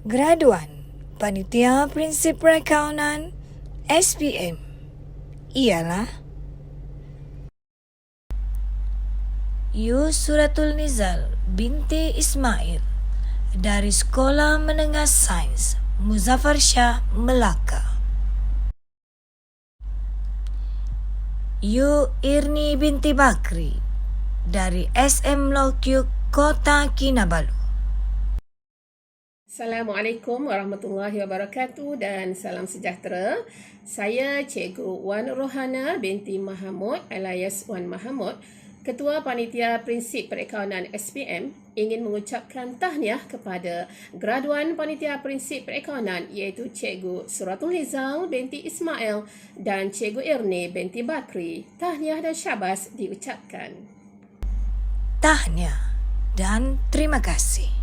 Graduan Panitia Prinsip Perakaunan SPM ialah Yu Suratul Nizal binti Ismail dari Sekolah Menengah Sains Muzaffar Shah Melaka. Yu Irni binti Bakri dari SM Lokyuk Kota Kinabalu. Assalamualaikum warahmatullahi wabarakatuh dan salam sejahtera. Saya Cikgu Wan Rohana binti Mahamud alias Wan Mahamud, Ketua Panitia Prinsip Perakaunan SPM ingin mengucapkan tahniah kepada graduan Panitia Prinsip Perakaunan iaitu Cikgu Suratul Hizal binti Ismail dan Cikgu Irni binti Bakri. Tahniah dan syabas diucapkan. Tahniah dan terima kasih.